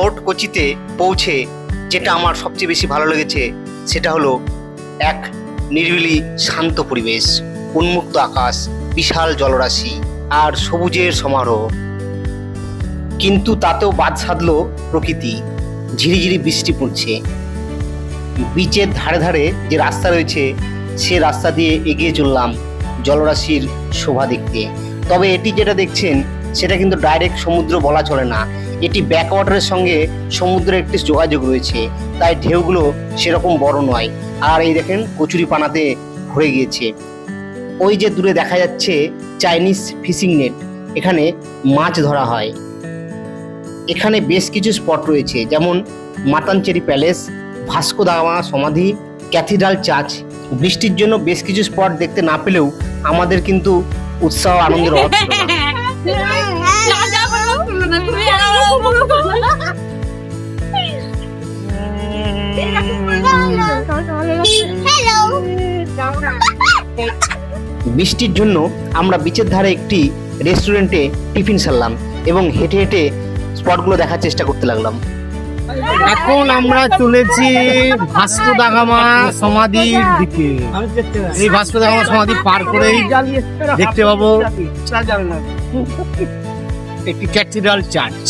Fort কোচিতে পৌঁছে যেটা আমার সবচেয়ে বেশি ভালো লেগেছে, সেটা হলো এক নিরিবিলি শান্ত পরিবেশ, উন্মুক্ত আকাশ, বিশাল জলরাশি আর সবুজের সমারোহ। কিন্তু তাতেও বাদ সাধলো প্রকৃতি, ঝিরিঝিরি বৃষ্টি পড়ছে। বিচের ধারে ধারে যে রাস্তা রয়েছে, সে রাস্তা দিয়ে এগিয়ে চললাম জলরাশির শোভা দেখতে। তবে এটি যেটা দেখছেন, সেটা কিন্তু ডাইরেক্ট সমুদ্র বলা চলে না। এটি ব্যাকওয়াটারের সঙ্গে সমুদ্রের একটি যোগাযোগ রয়েছে। তাই ঢেউগুলো সেরকম বড় নয়। আর এই দেখেন, কচুরি পানাতে ভরে গিয়েছে। ওই যে দূরে দেখা যাচ্ছে চাইনিজ ফিশিং নেট এখানে মাছ ধরা হয়। এখানে বেশ কিছু স্পট রয়েছে, যেমন মাতানচেরি প্যালেস ভাস্কো দামা সমাধি ক্যাথিড্রাল চার্চ বৃষ্টির জন্য বেশ কিছু স্পট দেখতে না পেলেও আমাদের কিন্তু উৎসাহ আনন্দের অভাব বৃষ্টির জন্য আমরা বিচের ধারে একটি রেস্টুরেন্টে টিফিন সারলাম এবং হেঁটে হেঁটে স্পটগুলো দেখার চেষ্টা করতে লাগলাম। এখন আমরা চলেছি ভাস্কো দা গামা সমাধির দিকে। এই ভাস্কো দা গামা সমাধি পার করেই দেখতে পাবো একটি ক্যাথিড্রাল চার্চ।